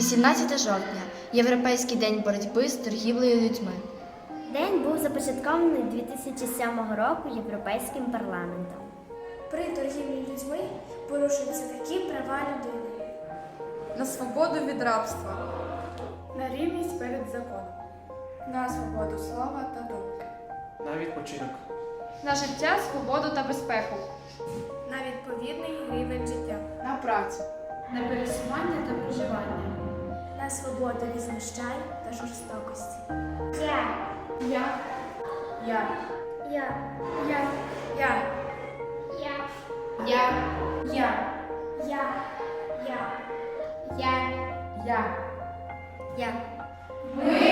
18 жовтня Європейський день боротьби з торгівлею людьми. День був започаткований 2007 року Європейським парламентом. При торгівлі людьми порушуються такі права людини. на свободу від рабства, На рівність перед законом. На свободу слова та думки. на відпочинок, на життя, свободу та безпеку, На відповідний рівень життя. на працю, на пересування та проживання. На свободу від знущань та жорстокості. Я. я, я, Я. Я. Я. Я. я, Я. Я. Я. Я. я. Я. Ми